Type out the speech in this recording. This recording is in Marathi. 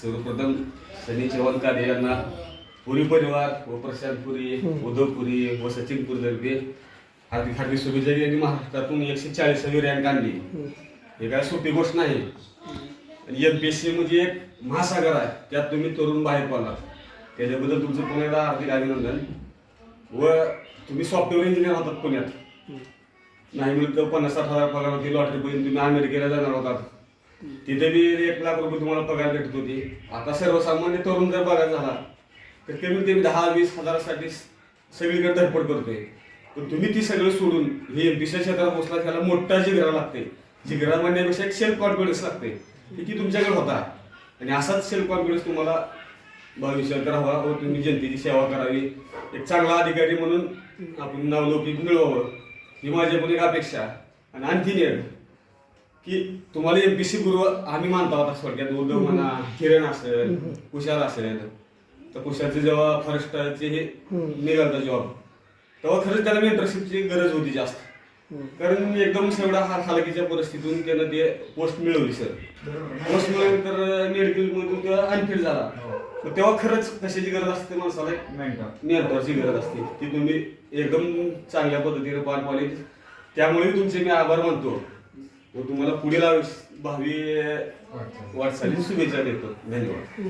सर्वप्रथम सनी चव्हाण यांना पुरी परिवार व प्रशांत पुरी उद्धव पुरी व सचिन पुरदर्गे हार्दिक हार्दिक शुभेच्छा यांनी महाराष्ट्रातून एकशे चाळीसावी रँक आणली हे काय सोपी गोष्ट नाही. एम पी एस सी म्हणजे एक महासागर आहे. त्यात तुम्ही तरुण बाहेर पडला. त्याच्याबद्दल तुमचं एकदा हार्दिक अभिनंदन. व तुम्ही सॉफ्टवेअर इंजिनियर होतात पुण्यात. नाही तर पन्नास साठ हजार पगार होती लॉटरी पर्यंत तुम्ही अमेरिकेला जाणार होतात. तिथे बी एक लाख रुपये तुम्हाला पगार भेटत होती. आता सर्वसामान्य तरुण जर बघायला झाला तर कमीत कमी दहा वीस हजारासाठी सगळीकडे धडपड करतोय. पण तुम्ही ती सगळं सोडून हे एमपीसी क्षेत्रात पोहोचला त्याला मोठा जिगरा लागते जिगरा म्हणण्यापेक्षा एक सेल्फ कॉन्फिडन्स लागते की तुमच्याकडे होता. आणि असाच सेल्फ कॉन्फिडन्स तुम्हाला भविष्यात राहावा व तुम्ही जनतेची सेवा करावी. एक चांगला अधिकारी म्हणून आपण नावलौकिक मिळवावं. ही माझ्या पण एक अपेक्षा. आणि आणखीन एक की तुम्हाला एमपीसी गुरु आम्ही मानतो आता थोडक्यात. उद्धव म्हणा किरण असेल कुशाल असेल. तर कुशालचे जेव्हा फॉरेस्टचे हे निघालता जॉब तेव्हा खरंच त्याला मेंटरशिपची गरज होती जास्त. कारण एकदम एवढा हा हालकीच्या परिस्थितीतून त्यानं ते पोस्ट मिळवली सर पोस्ट मिळवल्यानंतर मेडिकल मधून तेव्हा अनफिट झाला. तर तेव्हा खरंच कशाची गरज असते माणसाला? मेंटरची गरज असते. ती तुम्ही एकदम चांगल्या पद्धतीने पार पाडली. त्यामुळे तुमचे मी आभार मानतो. व तुम्हाला पुढील भावी वाटचाली. शुभेच्छा देतो. धन्यवाद.